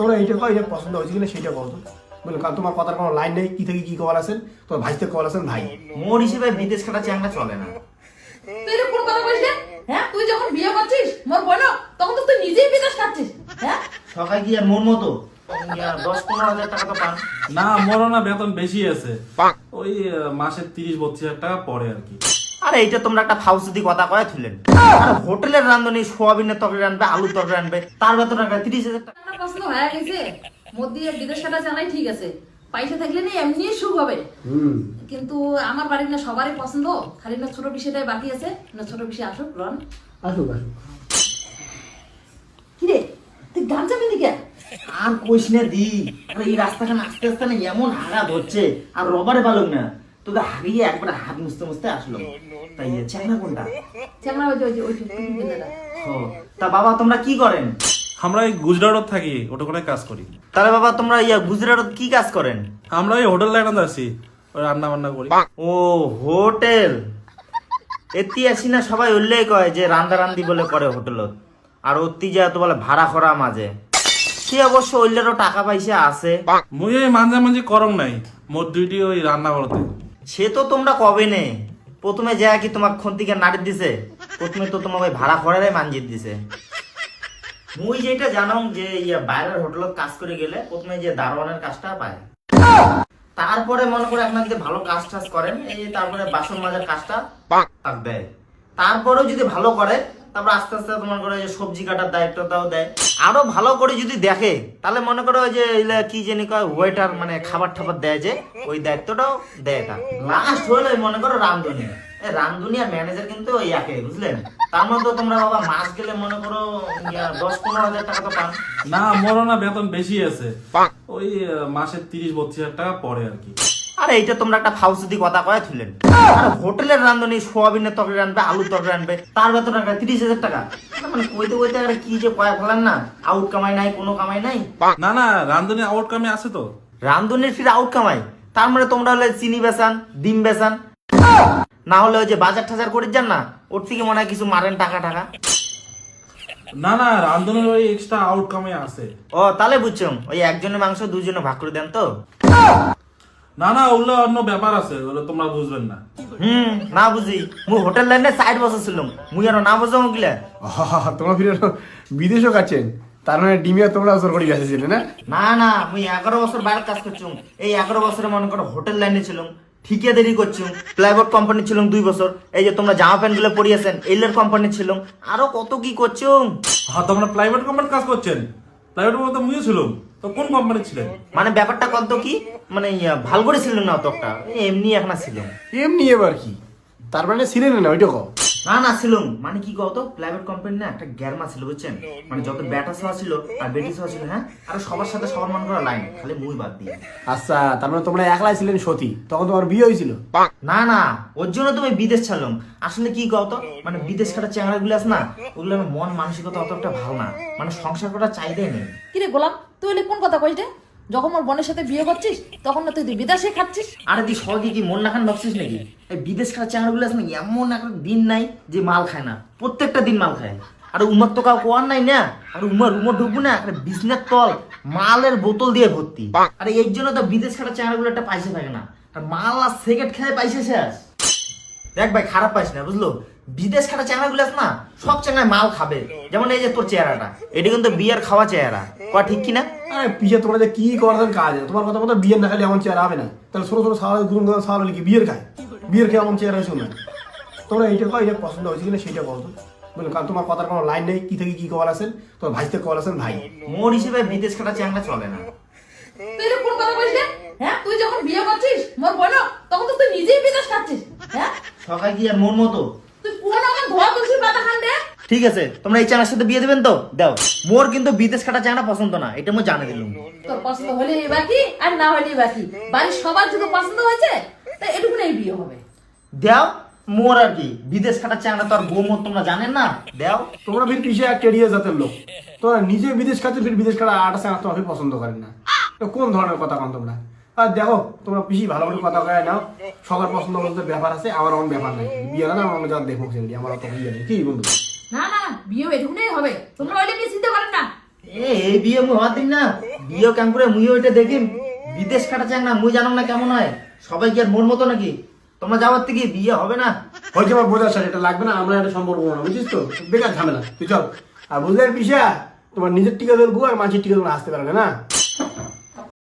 তোমরা এইটা কয় এটা পছন্দ হয়েছে কিনা সেটা বলতো বলে কারণ তোমার কথার কোনো লাইন নেই কি থেকে কি কল আছেন তোমার ভাই থেকে কল আছেন ভাই। মোর হিসেবে বিদেশ খাটা চ্যাংটা চলে না। তুই এটা কোন কথা বলিস হ্যাঁ? তুই যখন বিয়ে করছিস মোর বোন তখন তো তুই নিজেই বিদেশ খাচ্ছিস হ্যাঁ? সকাল কি আর মোর মতো। দশ পনেরো হাজার টাকা তো পান। না মোরও না বেতন বেশি আছে। ওই মাসে তিরিশ বত্রিশ হাজার টাকা পড়ে আর কি। আরে এইটা তোমরা একটা ফাউসুদি কথা কয়ে তুলেন আর হোটেলের রান্ধনি সোয়াবিনের তরকারি রানবে আলুর তরকারি রানবে তার বেতন রাখবে তিরিশ হাজার টাকা। পছন্দ হয়ে গেছে। মোর দিয়ে বিদেশ জানাই ঠিক আছে। পয়সা থাকলে না এমনি সুখ হবে। কিন্তু আমার বাড়ির না সবারই পছন্দ। খালি না ছোট বিষয়টাই বাকি আছে। না ছোট বিষয় আসুক রন আসুক আসুক। কিরে তুই গান যাবি দিকে আর কইস না দি এই রাস্তাখানে আস্তে আস্তে না এমন হাগা ধরছে আর রবারে পালুক না। তোকে হারিয়ে একবার হাত মুছতে মুছতে আসলো। তাই এ চ্যাংড়া কোনটা? চ্যাংড়া ওই যে ওই যে ওই তা বাবা তোমরা কি করেন? আমরা এই গুজরাটত থাকি ওটা করে কাজ করি। তাহলে বাবা তোমরা ইয়া গুজরাটত কি কাজ করেন? আমরা ওই হোটেল লাইনে আছি ওই রান্না বান্না করি ও হোটেল। এতি আসি না সবাই উল্লেখ কয় যে রান্দা রান্দি বলে করে হোটেলত। আর অতি যা তো বলে ভাড়া করা মাঝে। সে অবশ্য ওইলেরও টাকা পয়সা আছে। মুই এই মাঝে মাঝে করং নাই মোর দুইটি ওই রান্না করতে সে তো তোমরা কবে নে? প্রথমে যা কি তোমার খন্তিকে নাড়ি দিছে? প্রথমে তো তোমাকে ওই ভাড়া করারই মানজিত দিছে। মুই যেটা জানো যে ইয়া বাইরের হোটেলত কাজ করে গেলে প্রথমে যে দারোয়ানের কাজটা পায়। তারপরে মনে করে আপনার যদি ভালো কাজ টাজ করেন এই তারপরে বাসন মাজার কাজটা তাক দেয়। তারপরেও যদি ভালো করে তারপর আস্তে আস্তে তোমার করে সবজি কাটার দায়িত্বটাও দেয়। আরও ভালো করে যদি দেখে, তাহলে মনে করো যে কি জানি কয় ওয়েটার মানে খাবার টাবার দেয় যে, ওই দায়িত্বটাও দেয় তা লাস্ট হলো মনে করো রামধনী। এই ম্যানেজার কিন্তু ওই একে বুঝলেন তার মধ্যে তোমরা বাবা মাস গেলে মনে করো দশ পনেরো হাজার টাকা তো পান। না মোরও না বেতন বেশি আছে। ওই মাসে তিরিশ বত্রিশ হাজার টাকা পরে আর কি। আরে এইটা তোমরা একটা ফাউসুদি কথা কয়ে তুলেন আর হোটেলের রান্ধনি সোয়াবিনের তরকারি রানবে আলুর তরকারি রানবে তার বেতন রাখবে তিরিশ হাজার টাকা। মানে কইতে কইতে আর কি যে কয়ে ফেলান না আউট কামাই নাই কোনো কামাই নাই। না না রান্ধনি আউটকামে আছে তো। রান্ধনির ফিরে আউট কামাই। তার মানে তোমরা হলে চিনি বেসান ডিম বেসান না হলে ওই যে বাজার টাজার করে যান না ওর থেকে মনে হয় কিছু মারেন টাকা টাকা। না না রান্ধনের ওই এক্সট্রা আউটকামে আছে। ও তাহলে বুঝছ ওই একজনের মাংস দুজনে ভাগ করে দেন তো। না না ওগুলো অন্য ব্যাপার আছে ওগুলো তোমরা বুঝবেন না। হুম না বুঝি। মুই হোটেল লাইনে সাইড বসে ছিলাম মুই আর না বুঝো গিলা। আহা, তোমরা ফিরে বিদেশও কাটছেন। তার মানে ডিমিয়া তোমরা আসর করে গেছিলে না? না না মুই এগারো বছর বাইরে কাজ করছিলাম এই এগারো বছরে মনে করো হোটেল লাইনে ছিলাম ঠিকাদারি করছিলাম প্লাইবোর্ড কোম্পানি ছিলাম দুই বছর এই যে তোমরা জামা প্যান্টগুলো পরিয়েছেন এইলের কোম্পানি ছিলাম আরও কত কি করছিলাম হ্যাঁ তোমরা প্রাইভেট কোম্পানির কাজ করছেন প্রাইভেট কোম্পানি তো মুইও ছিলাম তো কোন কোম্পানি ছিলেন? মানে ব্যাপারটা কত কি? মানে ভালো করে ছিলেন না অতটা এমনি এখন ছিলাম। এমনি এবার কি? তার মানে ছিলেন না ওইটা কও। না না ছিলাম। মানে কি কত প্রাইভেট কোম্পানি না একটা গ্যারমা ছিল বুঝছেন? মানে যত ব্যাটা ছিল আর বেটি ছিল হ্যাঁ? আর সবার সাথে সবার মন করা লাইন খালি মুই বাদ দিয়ে। আচ্ছা তার মানে তোমরা একলাই ছিলেন সতী তখন তোমার বিয়ে হয়েছিল? না না ওর জন্য তুমি বিদেশ ছাড়লাম। আসলে কি কত মানে বিদেশ কাটা চ্যাংড়া গুলো আছে না ওগুলো আমার মন মানসিকতা অতটা ভালো না। মানে সংসার করার চাহিদাই নেই। কিরে গোলাম তুই এলে কোন কথা কইস রে? যখন মোর বোনের সাথে বিয়ে করছিস, তখন না তুই তুই বিদেশে খাচ্ছিস? আরে তুই সহজে কি মন না খান ভাবছিস নাকি? বিদেশ কাটা চ্যাংড়া গুলো আছে না এমন একটা দিন নাই যে মাল খায় না। প্রত্যেকটা দিন মাল খায়। আর উমার তো কাউ কোয়ার নাই না? আর উমার, উমর ঢুকবো না? একটা বিজনেস তল, মালের বোতল দিয়ে ভর্তি। আর এই জন্য তো বিদেশ কাটা চ্যাংড়া গুলো একটা পয়সা থাকে না। আর মাল আর সিগারেট খেয়ে পয়সা শেষ। দেখ ভাই, খারাপ পাইস না, বুঝলো? বিদেশ খাটা চেহারা গুলো না সব চেহারায় মাল খাবে। যেমন এই যে তোর চেহারাটা এটা কিন্তু বিয়ার খাওয়া চেহারা। কয়া ঠিক কিনা? আরে পিছে তোমরা যে কি করতেন কাজ তোমার কথা মতো বিয়ের না খালি এমন চেহারা হবে না। তাহলে ছোট ছোট সারা গুরুম সারা কি বিয়ের খায়? বিয়ের খেয়ে এমন চেহারা হয়েছে না তোমরা এইটা কয় এটা পছন্দ হয়েছে কিনা সেটা বলতো বলে কারণ তোমার কথার কোনো লাইন নেই কি থেকে কি কল আছেন তোমার ভাই থেকে কল আছেন ভাই। মোর হিসেবে বিদেশ খাটা চেহারা চলে না। তুই কোন কথা রে? হ্যাঁ তুই যখন বিয়ে করছিস মোর বোন তখন তো তুই নিজেই বিদেশ খাচ্ছিস হ্যাঁ? সকাল কি আর মোর মতো তুই কোন আমার ধোয়া তুলসির পাতা খান রে ঠিক আছে তোমরা এই চ্যানেলের সাথে বিয়ে দেবেন তো? দাও। মোর কিন্তু বিদেশ খাটা চেহারা পছন্দ না এটা মই জানে দিলাম তোর পছন্দ হলে বাকি আর না হলে বাকি। বাড়ির সবার যদি পছন্দ হয়েছে তা এটুকুনেই বিয়ে হবে। দাও মোর আর কি। বিদেশ খাটা চেহারা তো আর বউ মোর তোমরা জানেন না। দাও। তোমরা ফির পিছিয়ে এক কেড়িয়ে জাতের লোক? তোমরা নিজে বিদেশ খাচ্ছে ফির বিদেশ খাটা আটা সাথে তোমার পছন্দ করেন না। তো কোন ধরনের কথা কন তোমরা? আর দেখো তোমরা পিসি ভালো করে কথা কয়ে নাও। সবার পছন্দ বলতে ব্যাপার আছে আমার অন্য ব্যাপার নাই। বিয়ে না আমার যা দেখো সেগুলি আমার অত ইয়ে নেই। কি বন্ধু? না না বিয়ে এটুকুনেই হবে। তোমরা ওইটা নিয়ে চিন্তা করেন না। এই বিয়ে মুই হওয়ার দিন না বিয়ে কেমন করে মুই ওইটা দেখি বিদেশ কাটা চাই না মুই জানো না কেমন হয়। সবাই কি আর মোর মতো নাকি? তোমরা যাওয়ার থেকে বিয়ে হবে না? হয়েছে আমার বোঝার সাথে এটা লাগবে না আমরা একটা সম্পর্ক না বুঝছিস তো? বেকার ঝামেলা তুই চল। আর বুঝলে পিসা তোমার নিজের টিকা ধরবো আর মাছের টিকা তোমরা আসতে পারবে না।